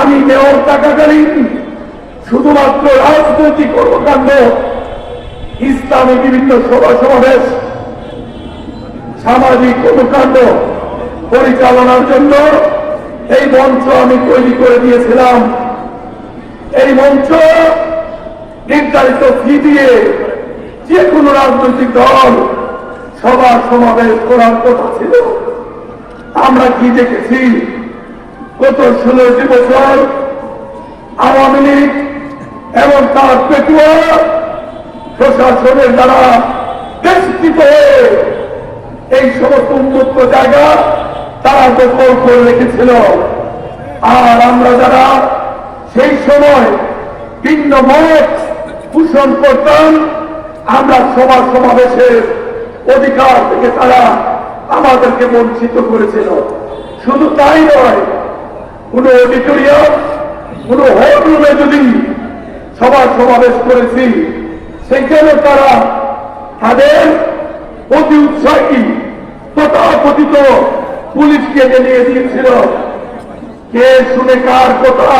আমি মেয়র থাকাকালীন শুধুমাত্র রাজনৈতিক কর্মকাণ্ড, ইসলামী বিভিন্ন সভা সমাবেশ, সামাজিক কর্মকাণ্ড পরিচালনার জন্য এই মঞ্চ আমি তৈরি করে দিয়েছিলাম। এই মঞ্চ নির্ধারিত ফি দিয়ে যে কোনো রাজনৈতিক দল সভা সমাবেশ করার কথা ছিল। আমরা কি দেখেছি? গত ষোলোটি বছর আওয়ামী লীগ এবং তার পেটুয়া প্রশাসনের দ্বারা বেষ্টিত হয়ে এই সমস্ত উন্মুক্ত জায়গা তারা দখল করে রেখেছিল। আর আমরা যারা সেই সময় ভিন্ন মত পোষণ করতাম, আমরা সমাজ সমাবেশের অধিকার থেকে তারা আমাদেরকে বঞ্চিত করেছিল। শুধু তাই নয় কোন অডিটোরিয়াম কোন হল রুমে যদি সভা সমাবেশ করেছি সেখানে তারা তাদের অতি উৎসাহী তথাকথিত পুলিশকে নিয়ে দিয়েছিল কে শুনে কার কথা?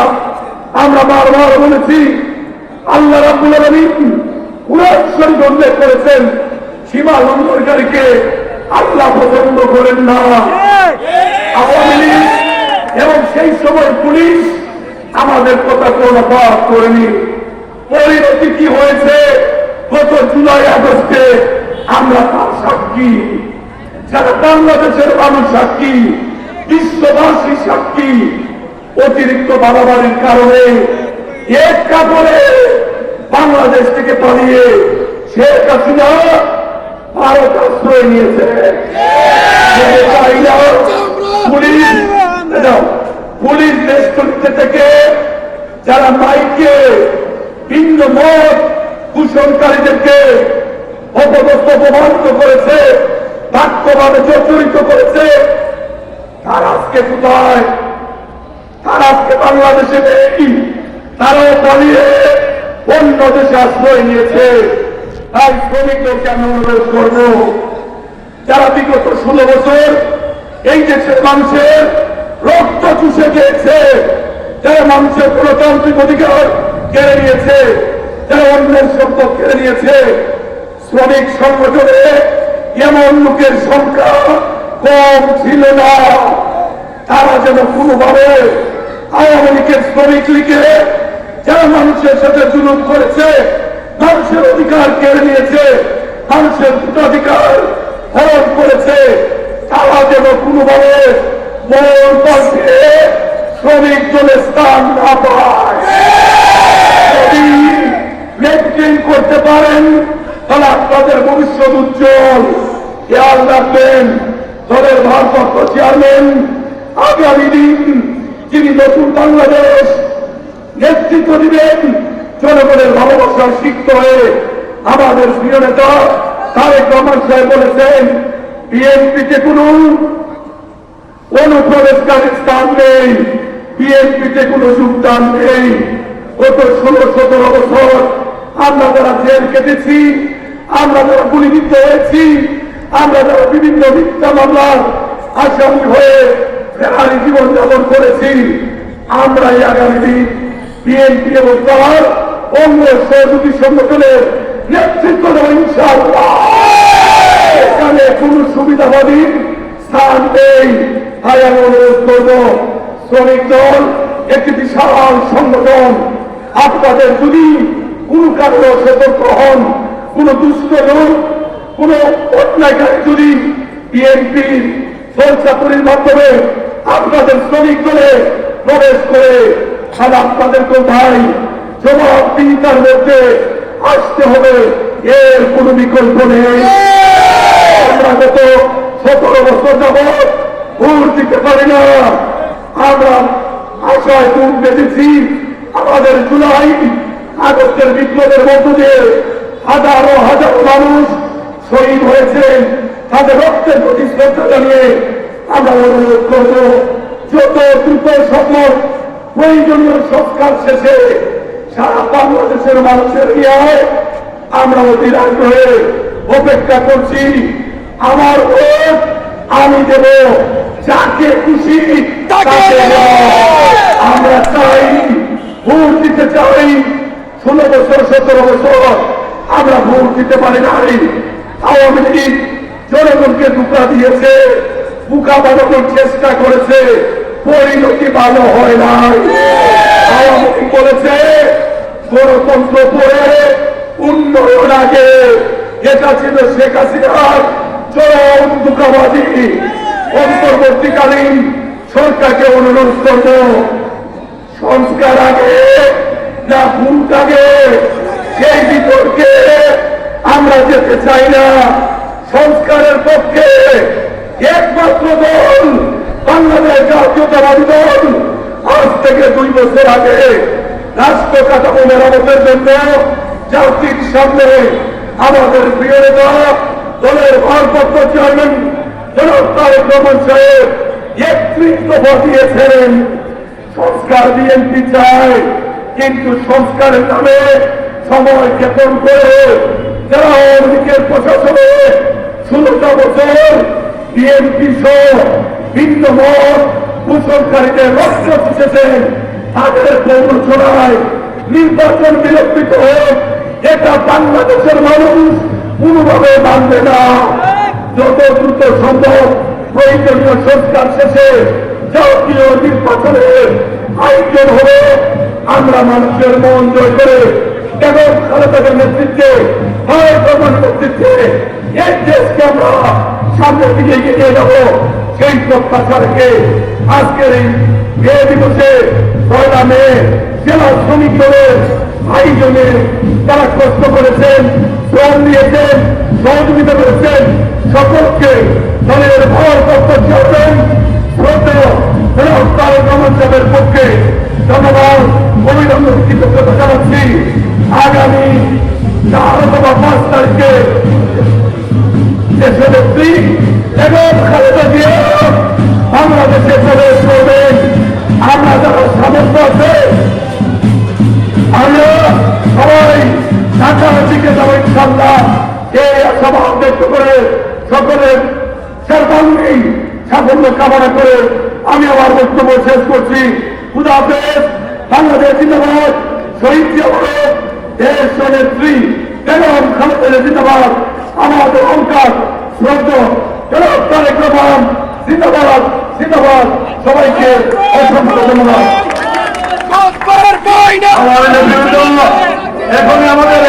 আমরা বারবার বলেছি আল্লাহ আলামিন কুরআন শরীফ উল্লেখ করেছেন সীমা লঙ্ঘনকারীকে আল্লাহ পছন্দ করেন না। আওয়ামী এবং সেই সময় পুলিশ আমাদের কথা কোনো পাপ করেনি। পরিণতি কি হয়েছে? গত জুলাই আগস্টে আমরা তার সাক্ষী। যারা বাংলাদেশের মানুষ সাক্ষী বিশ্ববাসী সাক্ষী অতিরিক্ত বাড়াবাড়ির কারণে এক কাপড়ে বাংলাদেশ থেকে পালিয়ে শেখ হাসিনা ভারত আশ্রয় নিয়েছে। পুলিশ পুলিশ দেশ করতে থেকে যারা মাইকে ভিন্ন মত কুশলকারীদেরকে অপদস্থ অপমানিত করেছে, বাক্যভাবে জর্জরিত করেছে, তার আজকে কোথায়? তার আজকে বাংলাদেশে নেই। তারাও পালিয়ে অন্য দেশে আশ্রয় নিয়েছে। তাই শ্রমিকদেরকে আমি অনুরোধ করব? যারা বিগত ষোলো বছর এই দেশের মানুষের রক্ত চুষে খেয়েছে যারা মানুষের গণতান্ত্রিক অধিকার কেড়ে নিয়েছে, যারা অন্যের সম্পদ কেড়ে নিয়েছে, শ্রমিক সংগঠনে এমন লোকের সংখ্যা কম ছিল না। তারা যেন কোনোভাবে আওয়ামী লীগের শ্রমিক লীগে যারা মানুষের সাথে জুলুম করেছে, মানুষের অধিকার কেড়ে নিয়েছে, মানুষের ভোটাধিকার হরণ করেছে, তারা যেন কোনোভাবে শ্রমিক দলে স্থান না পায়। যদি মেনটেন করতে পারেন, তাহলে আপনাদের ভবিষ্যৎ উজ্জ্বল। খেয়াল রাখবেন, দলের ভারপ্রাপ্ত চেয়ারম্যান আগামী দিন যিনি নতুন বাংলাদেশ নেতৃত্ব দিবেন, জনগণের ভালোবাসার সিক্ত হয়ে আমাদের প্রিয় নেতা তারেক রহমান সাহেব বলেছেন বিএনপিতে কোনো অনুপ্রবেশকারী স্থান নেই। বিএনপিতে কোনো যোগদান নেই। গত ষোলো, সতেরো বছর আমরা যারা জেল কেটেছি আমরা যারা গুলিবিদ্ধ হয়েছি, আমরা যারা বিভিন্ন মিথ্যা মামলার আসামি হয়ে ফেরারি জীবন যাপন করেছি আমরা এই আগামী দিন বিএনপি এবং তার অঙ্গ সহযোগী সংগঠনের নেতৃত্ব দেব ইনশাআল্লাহ। এখানে কোন সুবিধাবাদী স্থান নেই তাই আমি অনুরোধ করব, শ্রমিক দল, একটি বিশাল সংগঠন, আপনাদের যদি কোন কারণে সতর্ক হন, কোন দুষ্ট লোক, কোন অন্যায়কারী যদি বিএনপির সরচাকরির মাধ্যমে আপনাদের শ্রমিক দলে প্রবেশ করে, তাহলে আপনাদেরকেও ভাই জবাবদিহিতার মধ্যে আসতে হবে, এর কোনো বিকল্প নেই। আমাদের জুলাই আগস্টের বিপ্লবের মধ্য হাজারো হাজারো মানুষ শহীদ হয়েছেন তাদের রক্তের প্রতি শ্রদ্ধা জানিয়ে আমরা অনুরোধ করব, যত দ্রুত সম্ভব প্রয়োজনীয় সংস্কার শেষে সারা বাংলাদেশের মানুষের নিয়ে আমরা অধীর আগ্রহে অপেক্ষা করছি। আমার ভোট আমি দেব। যাকে খুশি তাকে ভোট দিতে চাই। ষোলো বছর সতেরো বছর আমরা ভোট দিতে পারি নাই। আওয়ামী লীগ জনগণকে ধোকা দিয়েছে বুকা বানানোর চেষ্টা করেছে। পরিণতি ভালো হয় নাই। আওয়ামী লীগ বলেছে গণতন্ত্র পরে উন্নয়ন আগে। এটা ছিল শেখ হাসিনার চরম অন্তর্বর্তীকালীন সরকারকে অনুরোধ করব, সংস্কার আগে না ভুল আগে, সেই বিতর্কে আমরা যেতে চাই না। সংস্কারের পক্ষে একমাত্র দল বাংলাদেশ জাতীয়তাবাদী দল। আজ থেকে দুই বছর আগে রাষ্ট্র কাঠামো মেরামতের জন্য জাতির সামনে আমাদের প্রিয় ভারপ্রাপ্ত চেয়ারম্যান জনাব তারেক রহমান সাহেব একত্রিশ দফা সংস্কার বিএনপি চায়, কিন্তু সংস্কারের নামে সময় ক্ষেপণ করে যারা আওয়ামী লীগের প্রশাসনে ষোলোটা বছর বিএনপি সহ ভিন্ন মত কুশলকারীদের রক্ত চুষেছেন তাদের প্রবঞ্চনায় নির্বাচন বিলম্বিত হোক, এটা বাংলাদেশের মানুষ কোনোভাবে মানবে না। যত দ্রুত সম্ভব প্রয়োজনীয় সংস্কার শেষে জাতীয় নির্বাচনের আয়োজন হবে। আমরা মানুষের মন জয় করে এবং খালেদাদের নেতৃত্বে প্রমাণ নেতৃত্বে এই দেশকে আমরা সামনের দিকে এগিয়ে যাব? সেই প্রত্যাশা আজকের এই মে দিবসে পয়লা মে জেলা শ্রমিক দলের আয়োজনে তারা কষ্ট করেছেন শ্রম দিয়েছেন, সহযোগিতা করেছেন। সকলকে দলের ভারপ্রাপ্ত চেয়ারম্যান শ্রদ্ধেয় জনাব তারেক সাহেবের পক্ষে ধন্যবাদ। অভিনন্দন কৃতজ্ঞতা জানাচ্ছি। আগামী চার অথবা পাঁচ তারিখে দেশনেত্রী এবং খালেদা জিয়া বাংলাদেশে প্রবেশ করবেন আমরা যারা সামর্থ্য আছে, আমরা সবাই ঢাকার দিকে যাব ইনশাল্লাহ এই সভা ব্যক্ত করে সকলের সর্বাঙ্গীন সাফল্য কামনা করে আমি আমার বক্তব্য শেষ করছি। খুদা হাফেজ বাংলাদেশ জিন্দাবাদ শহীদ দেশ নেত্রী বেগম খালেদা জিন্দাবাদ আমাদের অঙ্কার শ্রদ্ধ জনাব তারেক রহমান জিন্দাবাদ জিন্দাবাদ। সবাইকে অসংখ্য ধন্যবাদ। এখন আমাদের